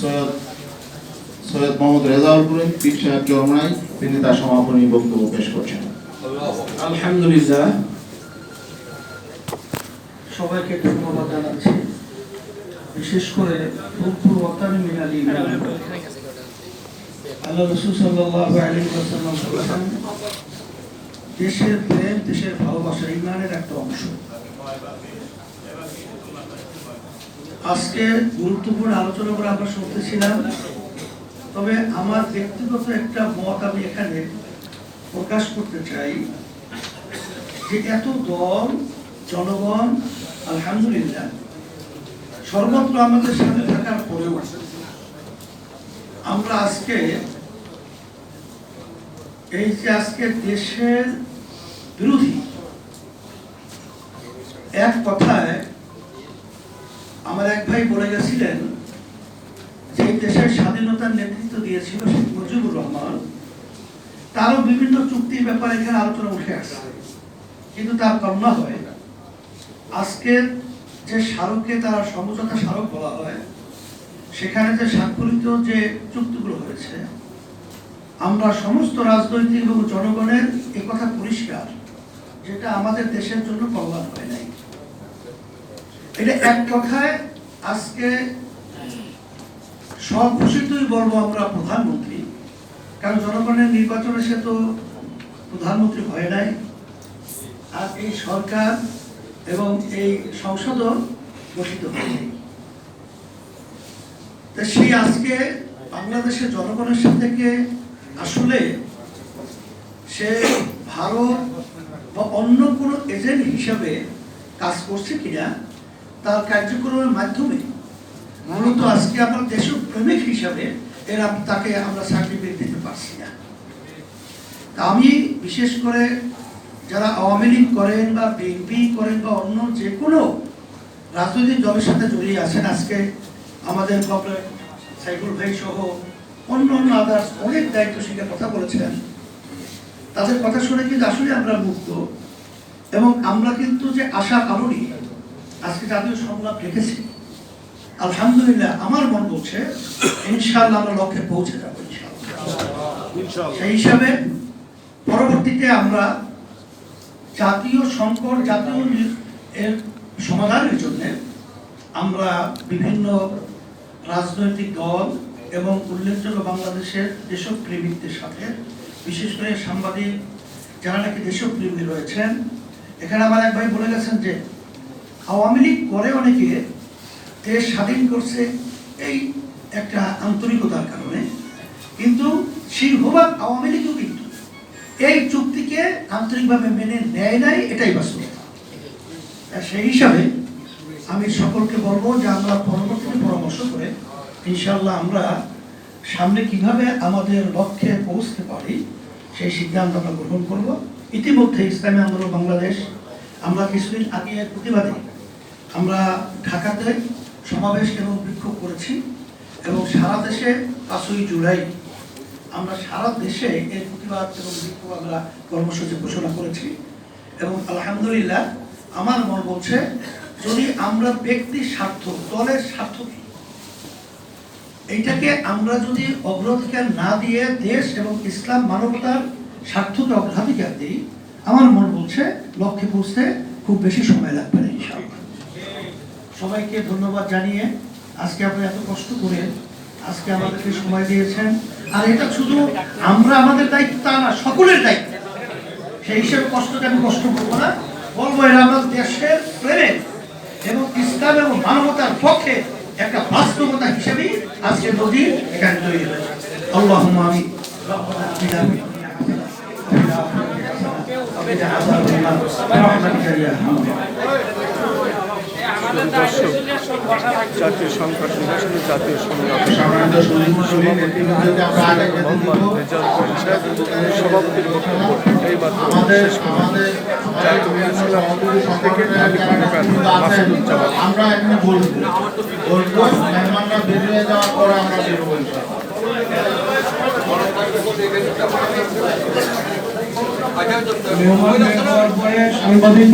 সৈয়দ সৈয়দ মোহাম্মদ রেজাউল করিম পীর সাহেব চরমাই তিনি তার সমাপনী বক্তব্য পেশ করছেন। আলহামদুলিল্লাহ। সবাইকে ধন্যবাদ জানাচ্ছি। বিশেষ করে আল্লাহ রসুল সাল্লাল্লাহু আলাইহি ওয়াসাল্লাম বলেছেন, দেশের প্রেম, দেশের ভালোবাসা ইমানের একটা অংশ। আজকে গুরুত্বপূর্ণ আলোচনা করে আমরা শুনতেছিলাম। তবে আমার ব্যক্তিগত একটা মত আমি এখানে প্রকাশ করতে চাই যে এত দল, জনগণ, আলহামদুলিল্লাহ, সর্বত্র আমাদের সাথে থাকার পরেও আমরা আজকে এই যে আজকে দেশের বিরোধী এক কথায় আমার এক ভাই বলে গেছিলেন যে দেশের স্বাধীনতার নেতৃত্ব দিয়েছিল শেখ মুজিবুর রহমান। তারও বিভিন্ন চুক্তির ব্যাপারে এখানে আলোচনা উঠে আসছে কিন্তু তার কন্যা হয়। আজকের যে স্মারককে তারা সমঝোতা স্মারক বলা হয়, সেখানে যে স্বাক্ষরিত যে চুক্তিগুলো হয়েছে, আমরা সমস্ত রাজনৈতিক এবং জনগণের কথা পরিষ্কার, যেটা আমাদের দেশের জন্য কল্যাণ হয় নাই। এটা এক কথায় আজকে স্বঘোষিতই বলব আমরা প্রধানমন্ত্রী। কারণ জনগণের নির্বাচনে সে তো প্রধানমন্ত্রী হয় নাই। আর এই সরকার এবং এই সংসদও গঠিত হয়নি সেই আজকে বাংলাদেশের জনগণের সাথে আসলে সে ভারত বা অন্য কোনো এজেন্ট হিসাবে কাজ করছে কিনা তার কার্যক্রমের মাধ্যমে। মূলত আজকে আমরা দেশপ্রেমিক হিসাবে এরা তাকে আমরা সার্টিফিকেট দিতে পারছি না। তা আমি বিশেষ করে যারা আওয়ামী লীগ করেন বা বিএনপি করেন বা অন্য যে কোনো রাজনৈতিক দলের সাথে জড়িয়ে আছেন আজকে আমাদের কমরেড সাইফুল ভাই সহ অন্য অন্য আদার্স অনেক দায়িত্বশীলের কথা বলেছেন তাদের কথা শুনে কিন্তু আসলে আমরা মুক্ত এবং আমরা কিন্তু যে আশা আলো নিয়ে আজকে জাতীয় সংলাপ রেখেছি আলহামদুলিল্লাহ, আমার মন বলছে, ইনশাআল্লাহ আমরা লক্ষ্যে পৌঁছে যাব সেই হিসাবে পরবর্তীতে আমরা জাতীয় সংকট, জাতীয় এর সমাধানের জন্য আমরা বিভিন্ন রাজনৈতিক দল এবং উল্লেখযোগ্য বাংলাদেশের দেশপ্রেমিকদের সাথে, বিশেষ করে সাংবাদিক যারা নাকি দেশপ্রেমী রয়েছেন, এখানে আমার এক ভাই বলে গেছেন যে আওয়ামী লীগ করে অনেকে দেশ স্বাধীন করছে এই একটা আন্তরিকতার কারণে, কিন্তু সিংহভাগ আওয়ামী লীগও কিন্তু। এই চুক্তিকে আন্তরিকভাবে মেনে নেয় নাই, এটাই বাস্তবতা। সেই হিসাবে আমি সকলকে বলব যে আমরা পরবর্তী পরামর্শ করে ইনশাল্লাহ আমরা সামনে কীভাবে আমাদের লক্ষ্যে পৌঁছতে পারি, সেই সিদ্ধান্ত আমরা গ্রহণ করব। ইতিমধ্যে ইসলামী আন্দোলন বাংলাদেশ, আমরা কিছুদিন আগে প্রতিবাদে আমরা ঢাকাতে সমাবেশ এবং বিক্ষোভ করেছি এবং সারা দেশে পাঁচই জুলাই। আমরা সারা দেশে এর প্রতিবাদ এবং বিক্ষোভ আমরা কর্মসূচি ঘোষণা করেছি এবং আলহামদুলিল্লাহ আমার মন বলছে, যদি আমরা ব্যক্তির স্বার্থ, দলের স্বার্থ এইটাকে আমরা যদি অগ্রাধিকার না দিয়ে দেশ এবং ইসলাম মানবতার স্বার্থকে অগ্রাধিকার দিই, আমার মন বলছে লক্ষ্যে পৌঁছতে খুব বেশি সময় লাগবে না। সবাইকে ধন্যবাদ জানিয়ে আজকে আপনি এত কষ্ট করে আজকে আমাদেরকে সময় দিয়েছেন। আর এটা শুধু আমরা আমাদের দায়িত্ব, তা না, সকলের দায়িত্ব। সেই হিসেবে কষ্টকে আমি কষ্ট করব না। বলব, এরা আমাদের দেশের প্রেমে এবং ইসলাম এবং মানবতার পক্ষে একটা বাস্তবতা হিসেবেই আজকে নদী এখানে তৈরি হয়েছে। আল্লাহ আমি জাতীয় সংকট নিরসনে জাতীয় সংগ্রাম। মোহাম্মদ সাহেব সভাপতির বক্তব্য এই মাত্র শেষ থেকে আমি মাসুদুজ্জামান। আমরা এখানে বলব। বলব মেহমানরা বের হয়ে যাওয়ার পরে আমরা বেরোবো সাংবাদিক